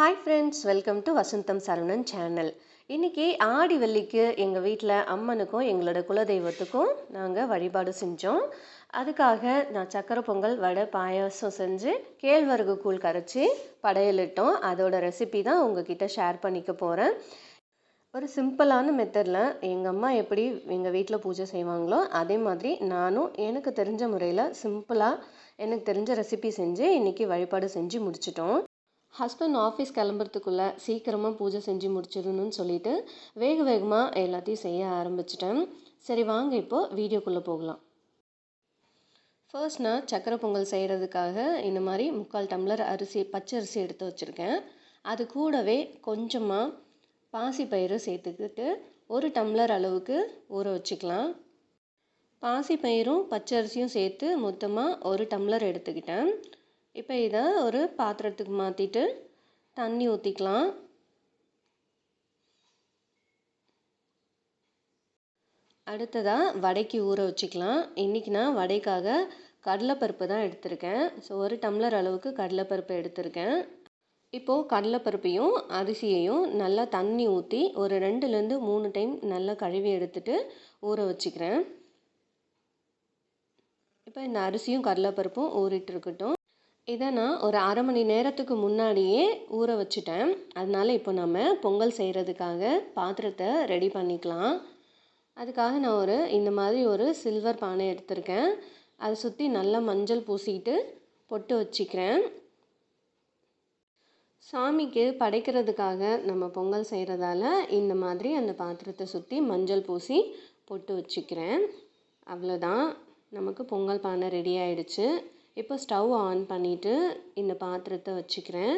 Hi friends welcome to Vasantham Saravanan channel இன்றைக்கி ஆடி வெள்ளிக்கு எங்கள் வீட்டில் அம்மனுக்கும் எங்களோட குலதெய்வத்துக்கும் நாங்கள் வழிபாடு செஞ்சோம். அதுக்காக நான் சக்கரை பொங்கல் வடை பாயாசம் செஞ்சு கேழ்வரகு கூழ் கரைச்சி படையலிட்டோம். அதோட ரெசிபி தான் உங்ககிட்ட ஷேர் பண்ணிக்க போகிறேன் ஒரு சிம்பிளான மெத்தடில் எங்கள் அம்மா எப்படி எங்கள் வீட்டில் பூஜை செய்வாங்களோ அதே மாதிரி நானும் எனக்கு தெரிஞ்ச முறையில் சிம்பிளாக எனக்கு தெரிஞ்ச ரெசிபி செஞ்சு இன்றைக்கி வழிபாடு செஞ்சு முடிச்சிட்டோம். ஹஸ்பண்ட் ஆஃபீஸ் கிளம்புறதுக்குள்ளே சீக்கிரமாக பூஜை செஞ்சு முடிச்சிடணும்னு சொல்லிட்டு வேக வேகமாக எல்லாத்தையும் செய்ய ஆரம்பிச்சிட்டேன். சரி வாங்க இப்போது வீடியோக்குள்ளே போகலாம். ஃபர்ஸ்ட் நான் சக்கரை பொங்கல் செய்கிறதுக்காக இந்த மாதிரி முக்கால் டம்ளர் அரிசி பச்சை அரிசி எடுத்து வச்சுருக்கேன். அது கூடவே கொஞ்சமாக பாசிப்பயிறு சேர்த்துக்கிட்டு ஒரு டம்ளர் அளவுக்கு ஊற வச்சுக்கலாம். பாசிப்பயிரும் பச்சரிசியும் சேர்த்து மொத்தமாக ஒரு டம்ளர் எடுத்துக்கிட்டேன். இப்போ இதை ஒரு பாத்திரத்துக்கு மாற்றிட்டு தண்ணி ஊற்றிக்கலாம் அடுத்ததாக வடைக்கு ஊற வச்சுக்கலாம். இன்றைக்கி நான் வடைக்காக கடலைப்பருப்பு தான் எடுத்திருக்கேன். ஸோ ஒரு டம்ளர் அளவுக்கு கடலைப்பருப்பு எடுத்திருக்கேன். இப்போது கடலைப்பருப்பையும் அரிசியையும் நல்லா தண்ணி ஊற்றி ஒரு ரெண்டுலேருந்து மூணு டைம் நல்லா கழுவி எடுத்துட்டு ஊற வச்சுக்கிறேன். இப்போ இந்த அரிசியும் கடலைப்பருப்பும் ஊறிட்டு இருக்கட்டும். இதை நான் ஒரு அரை மணி நேரத்துக்கு முன்னாடியே ஊற வச்சுட்டேன். அதனால இப்போ நம்ம பொங்கல் செய்கிறதுக்காக பாத்திரத்தை ரெடி பண்ணிக்கலாம். அதுக்காக நான் ஒரு இந்த மாதிரி ஒரு சில்வர் பானை எடுத்திருக்கேன். அதை சுற்றி நல்லா மஞ்சள் பூசிக்கிட்டு பொட்டு வச்சுக்கிறேன். சாமிக்கு படைக்கிறதுக்காக நம்ம பொங்கல் செய்கிறதால இந்த மாதிரி அந்த பாத்திரத்தை சுற்றி மஞ்சள் பூசி பொட்டு வச்சுக்கிறேன். அவ்வளோதான் நமக்கு பொங்கல் பானை ரெடி ஆயிடுச்சு. இப்போ ஸ்டவ் ஆன் பண்ணிவிட்டு இந்த பாத்திரத்தை வச்சுக்கிறேன்.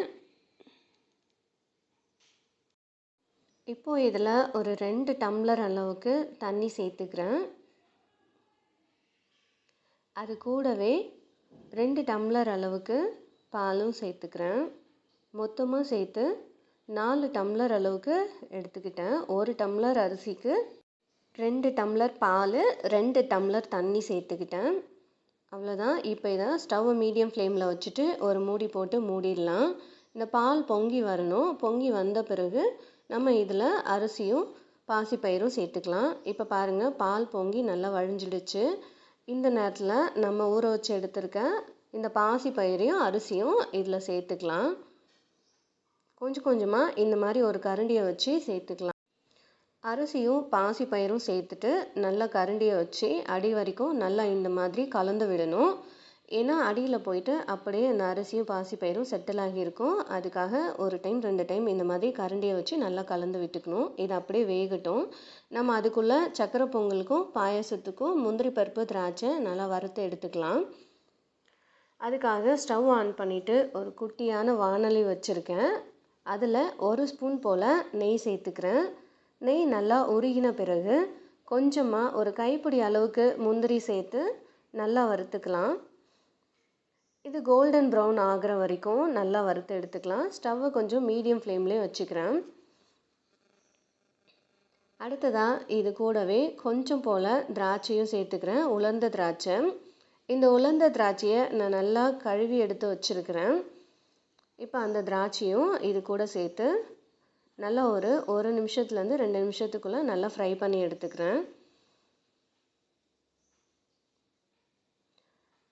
இப்போது இதில் ஒரு ரெண்டு டம்ளர் அளவுக்கு தண்ணி சேர்த்துக்கிறேன். அது கூடவே ரெண்டு டம்ளர் அளவுக்கு பாலும் சேர்த்துக்கிறேன். மொத்தமாக சேர்த்து நாலு டம்ளர் அளவுக்கு எடுத்துக்கிட்டேன். ஒரு டம்ளர் அரிசிக்கு ரெண்டு டம்ளர் பால் ரெண்டு டம்ளர் தண்ணி சேர்த்துக்கிட்டேன். அவ்வளோதான் இப்போ இதை ஸ்டவ்வை மீடியம் ஃப்ளேமில் வச்சுட்டு ஒரு மூடி போட்டு மூடிடலாம். இந்த பால் பொங்கி வரணும். பொங்கி வந்த பிறகு நம்ம இதில் அரிசியும் பாசிப்பயிரும் சேர்த்துக்கலாம். இப்போ பாருங்கள் பால் பொங்கி நல்லா வழிஞ்சிடுச்சு. இந்த நேரத்தில் நம்ம ஊற வச்சு எடுத்திருக்க இந்த பாசிப்பயிரையும் அரிசியும் இதில் சேர்த்துக்கலாம். கொஞ்சம் கொஞ்சமாக இந்த மாதிரி ஒரு கரண்டியை வச்சு சேர்த்துக்கலாம். அரிசியும் பாசி பயிரும் சேர்த்துட்டு நல்லா கரண்டியை வச்சு அடி வரைக்கும் நல்லா இந்த மாதிரி கலந்து விடணும். ஏன்னா அடியில் போயிட்டு அப்படியே அந்த அரிசியும் பாசி பயிரும் செட்டில் ஆகியிருக்கும். அதுக்காக ஒரு டைம் ரெண்டு டைம் இந்த மாதிரி கரண்டியை வச்சு நல்லா கலந்து விட்டுக்கணும். இது அப்படியே வேகட்டும். நம்ம அதுக்குள்ளே சக்கரை பொங்கலுக்கும் பாயசத்துக்கும் முந்திரி பருப்பு திராட்சை நல்லா வறுத்து எடுத்துக்கலாம். அதுக்காக ஸ்டவ் ஆன் பண்ணிவிட்டு ஒரு குட்டியான வானொலி வச்சுருக்கேன். அதில் ஒரு ஸ்பூன் போல் நெய் சேர்த்துக்கிறேன். நெய் நல்லா உருகின பிறகு கொஞ்சமாக ஒரு கைப்பிடி அளவுக்கு முந்திரி சேர்த்து நல்லா வறுத்துக்கலாம். இது கோல்டன் ப்ரௌன் ஆகிற வரைக்கும் நல்லா வறுத்து எடுத்துக்கலாம். ஸ்டவ்வை கொஞ்சம் மீடியம் ஃப்ளேம்லேயே வச்சுக்கிறேன். அடுத்ததாக இது கூடவே கொஞ்சம் போல் திராட்சையும் சேர்த்துக்கிறேன். உலர்ந்த திராட்சை. இந்த உலர்ந்த திராட்சையை நான் நல்லா கழுவி எடுத்து வச்சுருக்கிறேன். இப்போ அந்த திராட்சையும் இது கூட சேர்த்து நல்லா ஒரு ஒரு நிமிஷத்துலேருந்து ரெண்டு நிமிஷத்துக்குள்ளே நல்லா ஃப்ரை பண்ணி எடுத்துக்கிறேன்.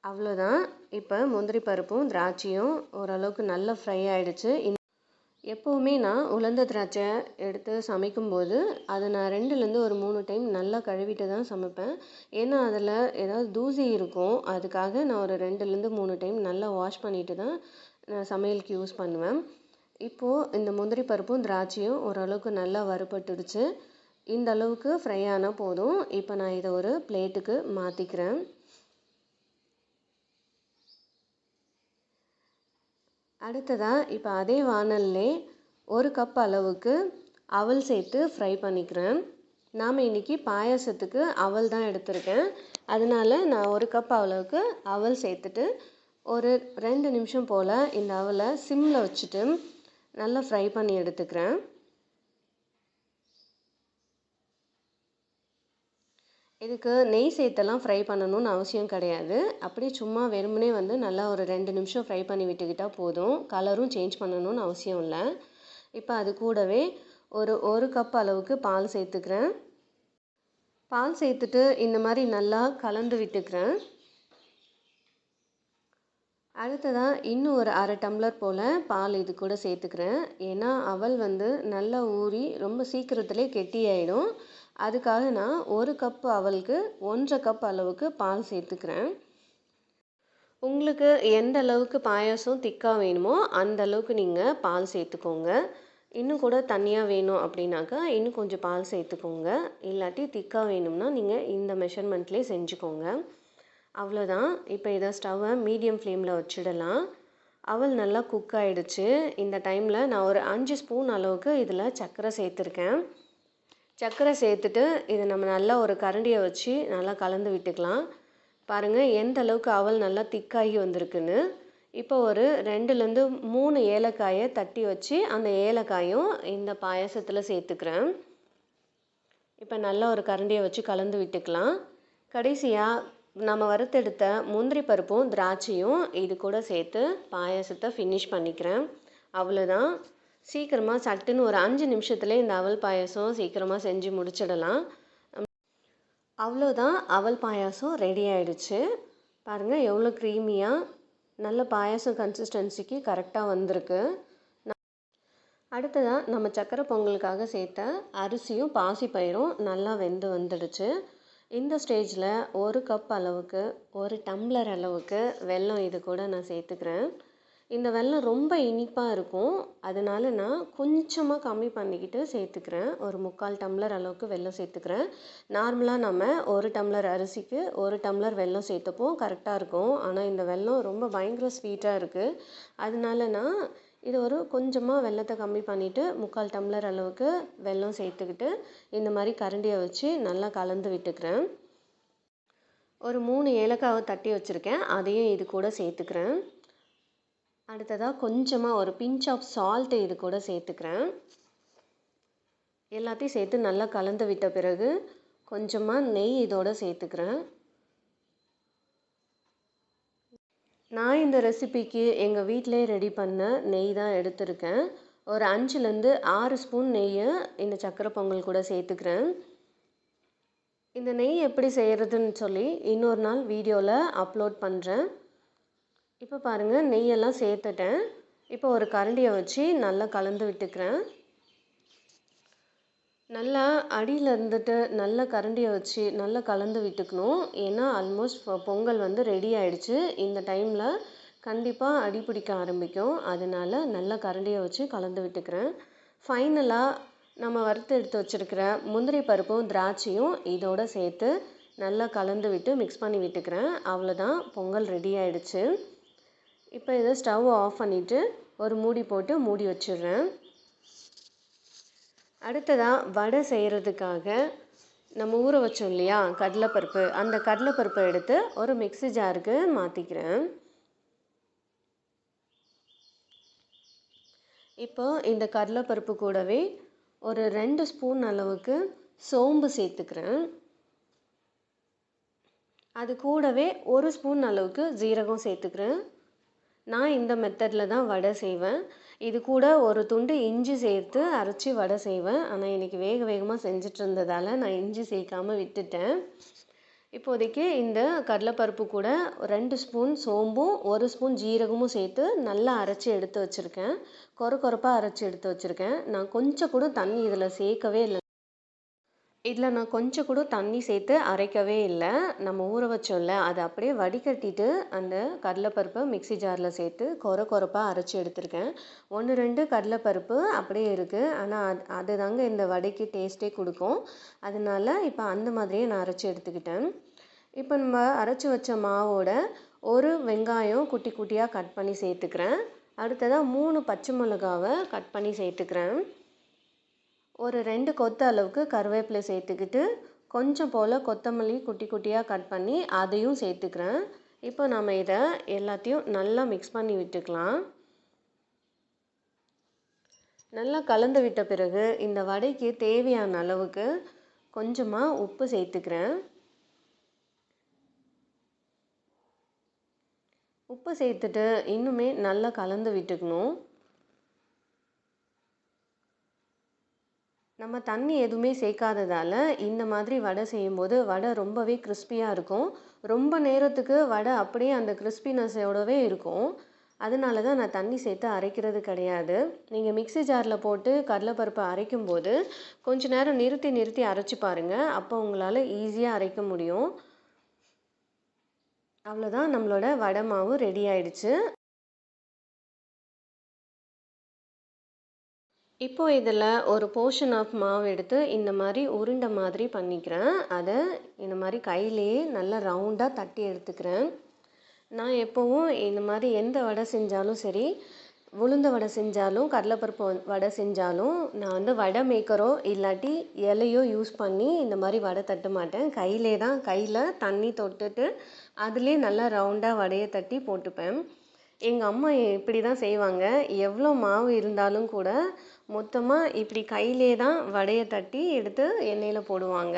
அவ்வளோதான் இப்போ முந்திரி பருப்பும் திராட்சையும் ஓரளவுக்கு நல்லா ஃப்ரை ஆகிடுச்சு எப்போவுமே நான் உலர்ந்த திராட்சை எடுத்து சமைக்கும்போது அதை நான் ரெண்டுலேருந்து ஒரு மூணு டைம் நல்லா கழுவிட்டு தான் சமைப்பேன். ஏன்னா அதில் ஏதாவது தூசி இருக்கும். அதுக்காக நான் ஒரு ரெண்டுலேருந்து மூணு டைம் நல்லா வாஷ் பண்ணிட்டு தான் நான் சமையலுக்கு யூஸ் பண்ணுவேன். இப்போது இந்த முந்திரி பருப்பும் திராட்சையும் ஓரளவுக்கு நல்லா வறுபட்டுடுச்சு. இந்த அளவுக்கு ஃப்ரை ஆனால் போதும். இப்போ நான் இதை ஒரு பிளேட்டுக்கு மாற்றிக்கிறேன் அடுத்ததாக இப்போ அதே வானல்லே ஒரு கப் அளவுக்கு அவல் சேர்த்து ஃப்ரை பண்ணிக்கிறேன். நாம் இன்றைக்கி பாயாசத்துக்கு அவல் தான் எடுத்திருக்கேன். அதனால் நான் ஒரு கப் அளவுக்கு அவல் சேர்த்துட்டு ஒரு ரெண்டு நிமிஷம் போல் இந்த அவலை சிம்மில் வச்சுட்டு நல்லா ஃப்ரை பண்ணி எடுத்துக்கிறேன். இதுக்கு நெய் சேர்த்தெல்லாம் ஃப்ரை பண்ணணும்னு அவசியம் கிடையாது. அப்படியே சும்மா வெறுமனே வந்து நல்லா ஒரு ரெண்டு நிமிஷம் ஃப்ரை பண்ணி விட்டுக்கிட்டால் போதும். கலரும் சேஞ்ச் பண்ணணும்னு அவசியம் இல்லை. இப்போ அது கூடவே ஒரு ஒரு கப் அளவுக்கு பால் சேர்த்துக்கிறேன். பால் சேர்த்துட்டு இந்த மாதிரி நல்லா கலந்து விட்டுக்கிறேன். அடுத்ததாக இன்னும் ஒரு அரை டம்ளர் போல் பால் இது கூட சேர்த்துக்கிறேன். ஏன்னா அவல் வந்து நல்லா ஊறி ரொம்ப சீக்கிரத்துலேயே கெட்டியாயிடும். அதுக்காக நான் ஒரு கப் அவளுக்கு ஒன்றரை கப் அளவுக்கு பால் சேர்த்துக்கிறேன். உங்களுக்கு எந்த அளவுக்கு பாயாசம் திக்காக வேணுமோ அந்த அளவுக்கு நீங்கள் பால் சேர்த்துக்கோங்க. இன்னும் கூட தண்ணியாக வேணும் அப்படின்னாக்கா இன்னும் கொஞ்சம் பால் சேர்த்துக்கோங்க. இல்லாட்டி திக்காக வேணும்னா நீங்கள் இந்த மெஷர்மெண்ட்லேயே செஞ்சுக்கோங்க. அவ்வளோதான் இப்போ இதை ஸ்டவ்வை மீடியம் ஃப்ளேமில் வச்சிடலாம். அவல் நல்லா குக் ஆகிடுச்சு இந்த டைமில் நான் ஒரு அஞ்சு ஸ்பூன் அளவுக்கு இதில் சர்க்கரை சேர்த்துருக்கேன். சர்க்கரை சேர்த்துட்டு இதை நம்ம நல்லா ஒரு கரண்டியை வச்சு நல்லா கலந்து விட்டுக்கலாம். பாருங்கள் எந்த அளவுக்கு அவல் நல்லா திக்காகி வந்திருக்குன்னு. இப்போ ஒரு ரெண்டுலேருந்து மூணு ஏலக்காயை தட்டி வச்சு அந்த ஏலக்காயும் இந்த பாயசத்தில் சேர்த்துக்கிறேன். இப்போ நல்லா ஒரு கரண்டியை வச்சு கலந்து விட்டுக்கலாம். கடைசியாக நம்ம வறுத்தெடுத்த முந்திரி பருப்பும் திராட்சையும் இது கூட சேர்த்து பாயாசத்தை ஃபினிஷ் பண்ணிக்கிறேன். அவ்வளோதான் சீக்கிரமாக சட்டுன்னு ஒரு அஞ்சு நிமிஷத்துலேயே இந்த அவல் பாயாசம் சீக்கிரமாக செஞ்சு முடிச்சிடலாம். அவ்வளோதான் அவல் பாயாசம் ரெடி ஆயிடுச்சு. பாருங்கள் எவ்வளோ க்ரீமியாக நல்ல பாயாசம் கன்சிஸ்டன்சிக்கு கரெக்டாக வந்திருக்கு. அடுத்ததாக நம்ம சக்கரை பொங்கலுக்காக சேர்த்த அரிசியும் பாசிப்பயிரும் நல்லா வெந்து வந்துடுச்சு. இந்த ஸ்டேஜில் ஒரு கப் அளவுக்கு ஒரு டம்ளர் அளவுக்கு வெல்லம் இது கூட நான் சேர்த்துக்கிறேன். இந்த வெல்லம் ரொம்ப இனிப்பாக இருக்கும். அதனால நான் கொஞ்சமாக கம்மி பண்ணிக்கிட்டு சேர்த்துக்கிறேன். ஒரு முக்கால் டம்ளர் அளவுக்கு வெல்லம் சேர்த்துக்கிறேன். நார்மலாக நம்ம ஒரு டம்ளர் அரிசிக்கு ஒரு டம்ளர் வெல்லம் சேர்த்தப்போ கரெக்டாக இருக்கும். ஆனால் இந்த வெல்லம் ரொம்ப பயங்கர ஸ்வீட்டாக இருக்குது அதனால நான் இது ஒரு கொஞ்சமாக வெல்லத்தை கம்மி பண்ணிவிட்டு முக்கால் டம்ளர் அளவுக்கு வெல்லம் சேர்த்துக்கிட்டு இந்த மாதிரி கரண்டியை வச்சு நல்லா கலந்து விட்டுக்கிறேன். ஒரு மூணு ஏலக்காவை தட்டி வச்சுருக்கேன். அதையும் இது கூட சேர்த்துக்கிறேன். அடுத்ததாக கொஞ்சமாக ஒரு பிஞ்ச் ஆஃப் சால்ட்டு இது கூட சேர்த்துக்கிறேன். எல்லாத்தையும் சேர்த்து நல்லா கலந்து விட்ட பிறகு கொஞ்சமாக நெய் இதோட சேர்த்துக்கிறேன். நான் இந்த ரெசிபிக்கு எங்கள் வீட்டிலே ரெடி பண்ண நெய் தான் எடுத்திருக்கேன். ஒரு அஞ்சுலேருந்து ஆறு ஸ்பூன் நெய்யை இந்த சக்கரை பொங்கல் கூட சேர்த்துக்கிறேன். இந்த நெய் எப்படி செய்கிறதுன்னு சொல்லி இன்னொரு நாள் வீடியோவில் அப்லோட் பண்ணுறேன் இப்போ பாருங்கள் நெய்யெல்லாம் சேர்த்துட்டேன். இப்போ ஒரு கரண்டியை வச்சு நல்லா கலந்து விட்டுக்கிறேன். நல்லா அடியில் இருந்துட்டு நல்ல கரண்டியை வச்சு நல்லா கலந்து விட்டுக்கணும். ஏன்னா ஆல்மோஸ்ட் பொங்கல் வந்து ரெடி ஆகிடுச்சு இந்த டைமில் கண்டிப்பாக அடி பிடிக்க ஆரம்பிக்கும். அதனால நல்லா கரண்டியை வச்சு கலந்து விட்டுக்கிறேன். ஃபைனலாக நம்ம வறுத்து எடுத்து வச்சுருக்கிற முந்திரி பருப்பும் திராட்சையும் இதோட சேர்த்து நல்லா கலந்து விட்டு மிக்ஸ் பண்ணி விட்டுக்கிறேன். அவ்வளோதான் பொங்கல் ரெடி ஆகிடுச்சு இப்போ இதை ஸ்டவ் ஆஃப் பண்ணிவிட்டு ஒரு மூடி போட்டு மூடி வச்சிடுறேன். அடுத்ததாக வடை செய்கிறதுக்காக நம்ம ஊற வச்சோம் இல்லையா? கடலைப்பருப்பு. அந்த கடலைப்பருப்பை எடுத்து ஒரு மிக்ஸி ஜாருக்கு மாற்றிக்கிறேன் இப்போ இந்த கடலைப்பருப்பு கூடவே ஒரு ரெண்டு ஸ்பூன் அளவுக்கு சோம்பு சேர்த்துக்கிறேன். அது கூடவே ஒரு ஸ்பூன் அளவுக்கு ஜீரகம் சேர்த்துக்கிறேன். நான் இந்த மெத்தடில் தான் வடை செய்வேன். இது கூட ஒரு துண்டு இஞ்சி சேர்த்து அரைச்சி வடை செய்வேன். ஆனால் இன்றைக்கி வேக வேகமாக செஞ்சுட்டு இருந்ததால் நான் இஞ்சி சேர்க்காம விட்டுட்டேன். இப்போதைக்கு இந்த கடலைப்பருப்பு கூட ரெண்டு ஸ்பூன் சோம்பும் ஒரு ஸ்பூன் ஜீரகமும் சேர்த்து நல்லா அரைச்சி எடுத்து வச்சுருக்கேன். கொர கொரப்பாக அரைச்சி எடுத்து வச்சுருக்கேன். நான் கொஞ்சம் கூட தண்ணி இதில் சேர்க்கவே இல்லை. இதில் நான் கொஞ்சம் கூட தண்ணி சேர்த்து அரைக்கவே இல்லை. நம்ம ஊற வச்சோம்ல அதை அப்படியே வடிகட்டிட்டு அந்த கடலைப்பருப்பை மிக்ஸி ஜாரில் சேர்த்து கொர கொரப்பாக அரைச்சி எடுத்திருக்கேன். ஒன்று ரெண்டு கடலைப்பருப்பு அப்படியே இருக்குது ஆனால் அது அது தாங்க இந்த வடைக்கு டேஸ்ட்டே கொடுக்கும். அதனால இப்போ அந்த மாதிரியே நான் அரைச்சி எடுத்துக்கிட்டேன். இப்போ நம்ம அரைச்சி வச்ச மாவோட ஒரு வெங்காயம் குட்டி குட்டியாக கட் பண்ணி சேர்த்துக்கிறேன். அடுத்ததாக மூணு பச்சை மிளகாவை கட் பண்ணி சேர்த்துக்கிறேன். ஒரு ரெண்டு கொத்து அளவுக்கு கருவேப்பிலை சேர்த்துக்கிட்டு கொஞ்சம் போல் கொத்தமல்லி குட்டி குட்டியாக கட் பண்ணி அதையும் சேர்த்துக்கிறேன். இப்போ நம்ம இதை எல்லாத்தையும் நல்லா மிக்ஸ் பண்ணி விட்டுக்கலாம். நல்லா கலந்து விட்ட பிறகு இந்த வடைக்கு தேவையான அளவுக்கு கொஞ்சமாக உப்பு சேர்த்துக்கிறேன். உப்பு சேர்த்துட்டு இன்னுமே நல்லா கலந்து விட்டுக்கணும். நம்ம தண்ணி எதுவுமே சேர்க்காததால் இந்த மாதிரி வடை செய்யும்போது வடை ரொம்பவே கிறிஸ்பியாக இருக்கும். ரொம்ப நேரத்துக்கு வடை அப்படியே அந்த கிறிஸ்பினஸோடவே இருக்கும். அதனால தான் நான் தண்ணி சேர்த்து அரைக்கிறது கிடையாது. நீங்கள் மிக்ஸி ஜாரில் போட்டு கடலைப்பருப்பை அரைக்கும்போது கொஞ்ச நேரம் நிறுத்தி நிறுத்தி அரைச்சி பாருங்கள் அப்போ உங்களால் ஈஸியாக அரைக்க முடியும். அவ்வளோதான் நம்மளோட வடை மாவு ரெடி ஆயிடுச்சு. இப்போது இதில் ஒரு போர்ஷன் ஆஃப் மாவு எடுத்து இந்த மாதிரி உருண்டை மாதிரி பண்ணிக்கிறேன். அதை இந்த மாதிரி கையிலேயே நல்லா ரவுண்டாக தட்டி எடுத்துக்கிறேன். நான் எப்போவும் இந்த மாதிரி எந்த வடை செஞ்சாலும் சரி உளுந்த வடை செஞ்சாலும் கடலைப்பருப்பு வடை செஞ்சாலும் நான் வந்து வடை மேக்கரோ இல்லாட்டி இலையோ யூஸ் பண்ணி இந்த மாதிரி வடை தட்ட மாட்டேன். கையிலே தான் கையில் தண்ணி தொட்டுட்டு அதிலே நல்லா ரவுண்டாக வடையை தட்டி போட்டுப்பேன். எங்கள் அம்மா இப்படி தான் செய்வாங்க. எவ்வளோ மாவு இருந்தாலும் கூட மொத்தமாக இப்படி கையிலே தான் வடையை தட்டி எடுத்து எண்ணெயில் போடுவாங்க.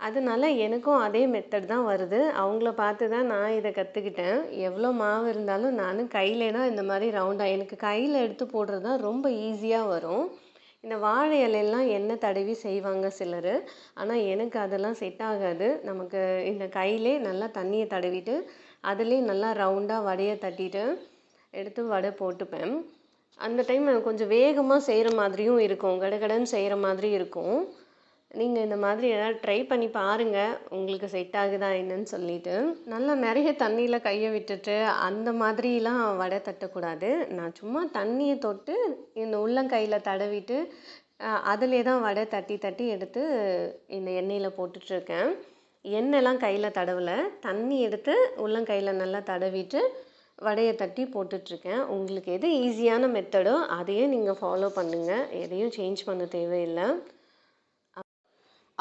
அதனால எனக்கும் அதே மெத்தட் தான் வருது. அவங்கள பார்த்து தான் நான் இதை கற்றுக்கிட்டேன் எவ்வளோ மாவு இருந்தாலும் நானும் கையிலே தான் இந்த மாதிரி ரவுண்டாக எனக்கு கையில் எடுத்து போடுறது தான் ரொம்ப ஈஸியாக வரும். இந்த வாழை இலையெல்லாம் எண்ணெய் தடவி செய்வாங்க சிலர். ஆனால் எனக்கு அதெல்லாம் செட் ஆகாது. நமக்கு இந்த கையிலே நல்லா தண்ணியை தடவிட்டு அதுலேயே நல்லா ரவுண்டாக வடையை தட்டிட்டு எடுத்து வடை போட்டுப்பேன். அந்த டைம் கொஞ்சம் வேகமாக செய்கிற மாதிரியும் இருக்கும். கடகடன்னு செய்கிற மாதிரி இருக்கும். நீங்கள் இந்த மாதிரி ஏதாவது ட்ரை பண்ணி பாருங்கள் உங்களுக்கு செட் ஆகுதா என்னன்னு சொல்லிட்டு. நல்லா நிறைய தண்ணியில் கையை விட்டுட்டு அந்த மாதிரிலாம் வடை தட்டக்கூடாது. நான் சும்மா தண்ணியை தொட்டு இந்த உள்ளங்கையில் தடவிட்டு அதிலே தான் வடை தட்டி தட்டி எடுத்து இந்த எண்ணெயில் போட்டுட்ருக்கேன். எண்ணெய்லாம் கையில் தடவலை. தண்ணி எடுத்து உள்ளங்கையில் நல்லா தடவிட்டு வடையை தட்டி போட்டுட்ருக்கேன். உங்களுக்கு எது ஈஸியான மெத்தடோ அதையே நீங்கள் ஃபாலோ பண்ணுங்கள் எதையும் சேஞ்ச் பண்ண தேவையில்லை.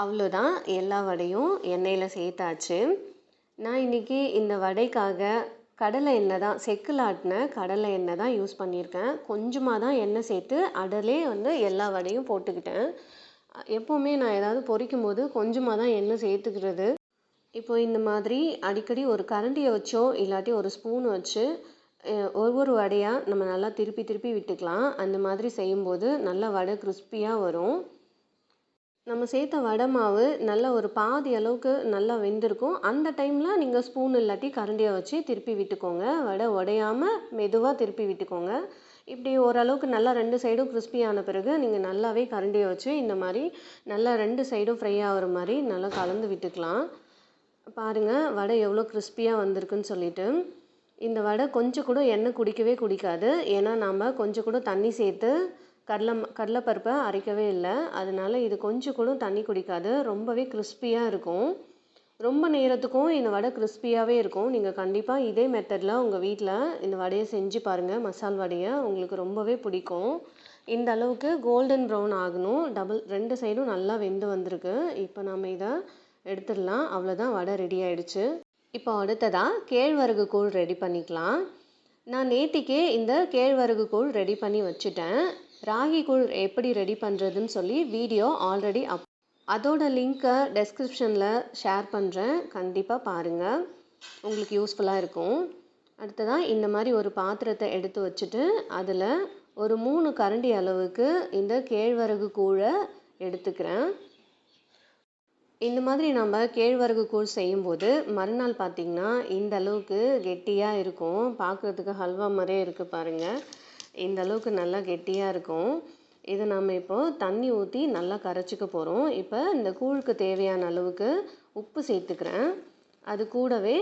அவ்வளோதான். எல்லா வடையும் எண்ணெயில் சேர்த்தாச்சு. நான் இன்றைக்கி இந்த வடைக்காக கடலை எண்ணெய் தான் செக்கில் ஆட்டின கடலை எண்ணெய் தான் யூஸ் பண்ணியிருக்கேன். கொஞ்சமாக தான் எண்ணெய் சேர்த்து அடலே வந்து எல்லா வடையும் போட்டுக்கிட்டேன். எப்போவுமே நான் ஏதாவது பொரிக்கும் போது கொஞ்சமாக தான் எண்ணெய் சேர்த்துக்கிறது. இப்போ இந்த மாதிரி அடிக்கடி ஒரு கரண்டியை வச்சோ இல்லாட்டி ஒரு ஸ்பூன் வச்சு ஒரு ஒவ்வொரு வடையாக நம்ம நல்லா திருப்பி திருப்பி விட்டுக்கலாம். அந்த மாதிரி செய்யும்போது நல்லா வடை கிறிஸ்பியாக வரும். நம்ம சேர்த்த வடை மாவு நல்ல ஒரு பாதி அளவுக்கு நல்லா வெந்திருக்கும். அந்த டைமில் நீங்கள் ஸ்பூன் இல்லாட்டி கரண்டியை வச்சு திருப்பி விட்டுக்கோங்க. வடை உடையாமல் மெதுவாக திருப்பி விட்டுக்கோங்க. இப்படி ஓரளவுக்கு நல்லா ரெண்டு சைடும் கிறிஸ்பியான ஆன பிறகு நீங்கள் நல்லாவே கரண்டியை வச்சு இந்த மாதிரி நல்லா ரெண்டு சைடும் ஃப்ரை ஆகிற மாதிரி நல்லா கலந்து விட்டுக்கலாம். பாருங்கள் வடை எவ்வளோ கிறிஸ்பியாக வந்திருக்குன்னு சொல்லிட்டு. இந்த வடை கொஞ்சம் கூட எண்ணெய் குடிக்கவே குடிக்காது. ஏன்னா நாம் கொஞ்சம் கூட தண்ணி சேர்த்து கடலை கடலைப்பருப்பை அரைக்கவே இல்லை. அதனால் இது கொஞ்சம் கூட தண்ணி குடிக்காது. ரொம்பவே கிறிஸ்பியாக இருக்கும். ரொம்ப நேரத்துக்கும் இந்த வடை கிறிஸ்பியாகவே இருக்கும். நீங்கள் கண்டிப்பாக இதே மெத்தடில் உங்கள் வீட்டில் இந்த வடையை செஞ்சு பாருங்கள் மசால் வடையை உங்களுக்கு ரொம்பவே பிடிக்கும். இந்த அளவுக்கு கோல்டன் ப்ரௌன் ஆகணும். டபுள் ரெண்டு சைடும் நல்லா வெந்து வந்திருக்கு. இப்போ நம்ம இதை எடுத்துடலாம். அவ்வளோதான் வடை ரெடி ஆயிடுச்சு. இப்போ அடுத்ததாக கேழ்வரகு கூழ் ரெடி பண்ணிக்கலாம். நான் நேத்திக்கே இந்த கேழ்வரகு கூழ் ரெடி பண்ணி வச்சுட்டேன். ராகி கூழ் எப்படி ரெடி பண்ணுறதுன்னு சொல்லி வீடியோ ஆல்ரெடி அப் அதோட லிங்க்கை டெஸ்கிரிப்ஷனில் ஷேர் பண்ணுறேன் கண்டிப்பாக பாருங்கள் உங்களுக்கு யூஸ்ஃபுல்லாக இருக்கும். அடுத்ததாக இந்த மாதிரி ஒரு பாத்திரத்தை எடுத்து வச்சுட்டு அதில் ஒரு மூணு கரண்டி அளவுக்கு இந்த கேழ்வரகு கூழை எடுத்துக்கிறேன். இந்த மாதிரி நம்ம கேழ்வரகு கூழ் செய்யும்போது மறுநாள் பார்த்திங்கன்னா இந்த அளவுக்கு கெட்டியாக இருக்கும். பார்க்குறதுக்கு ஹல்வா மாதிரியே இருக்குது பாருங்கள் இந்த அளவுக்கு நல்லா கெட்டியாக இருக்கும். இதை நம்ம இப்போது தண்ணி ஊற்றி நல்லா கரைச்சிக்க போகிறோம் இப்போ இந்த கூழுக்கு தேவையான அளவுக்கு உப்பு சேர்த்துக்கிறேன். அது கூடவே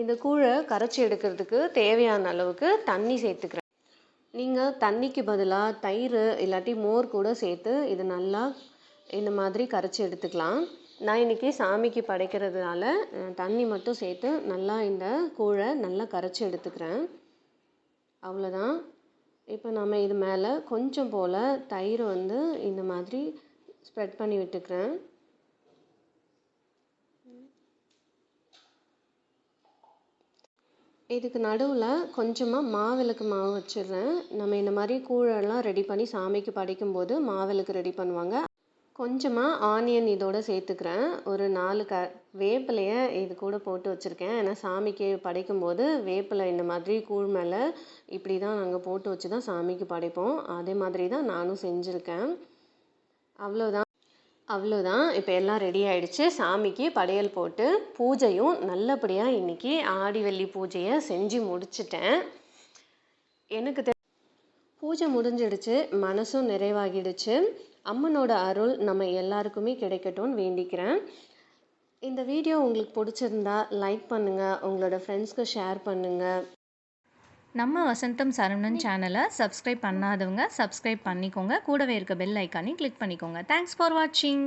இந்த கூழை கரைச்சி எடுக்கிறதுக்கு தேவையான அளவுக்கு தண்ணி சேர்த்துக்கிறேன். நீங்கள் தண்ணிக்கு பதிலாக தயிர் இல்லாட்டி மோர் கூட சேர்த்து இது நல்லா இந்த மாதிரி கரைச்சி எடுத்துக்கலாம். நான் இன்றைக்கி சாமிக்கு படைக்கிறதுனால தண்ணி மட்டும் சேர்த்து நல்லா இந்த கூழை நல்லா கரைச்சி எடுத்துக்கிறேன். அவ்வளோதான் இப்போ நம்ம இது மேலே கொஞ்சம் போல் தயிர் வந்து இந்த மாதிரி ஸ்ப்ரெட் பண்ணி விட்டுக்கிறேன். இதுக்கு நடுவில் கொஞ்சமாக மாவிளக்கு மாவு வச்சிடுறேன். நம்ம இந்த மாதிரி கூழெல்லாம் ரெடி பண்ணி சாமிக்கு படைக்கும்போது மாவிளக்கு ரெடி பண்ணுவாங்க. கொஞ்சமாக ஆனியன் இதோடு சேர்த்துக்கிறேன். ஒரு நாலு க வேப்பிலையை இது கூட போட்டு வச்சுருக்கேன். ஏன்னா சாமிக்கு படைக்கும் போது வேப்பிலை இந்த மாதிரி கூழ் மேலே இப்படி தான் நாங்கள் போட்டு வச்சு தான் சாமிக்கு படைப்போம். அதே மாதிரி தான் நானும் செஞ்சுருக்கேன். அவ்வளோதான் அவ்வளோதான் இப்போ எல்லாம் ரெடி ஆகிடுச்சு சாமிக்கு படையல் போட்டு பூஜையும் நல்லபடியாக இன்றைக்கி ஆடிவள்ளி பூஜையை செஞ்சு முடிச்சிட்டேன். எனக்கு தெ பூஜை முடிஞ்சிடுச்சு. மனசும் நிறைவாகிடுச்சு. அம்மனோட அருள் நம்ம எல்லாருக்குமே கிடைக்கட்டும்னு வேண்டிக்கிறேன். இந்த வீடியோ உங்களுக்கு பிடிச்சிருந்தா லைக் பண்ணுங்கள் உங்களோட ஃப்ரெண்ட்ஸ்க்கு ஷேர் பண்ணுங்கள் நம்ம வசந்தம் சரவணன் சேனலை சப்ஸ்கிரைப் பண்ணாதவங்க சப்ஸ்கிரைப் பண்ணிக்கோங்க. கூடவே இருக்க பெல் ஐக்கானையும் கிளிக் பண்ணிக்கோங்க. தேங்க்ஸ் ஃபார் வாட்சிங்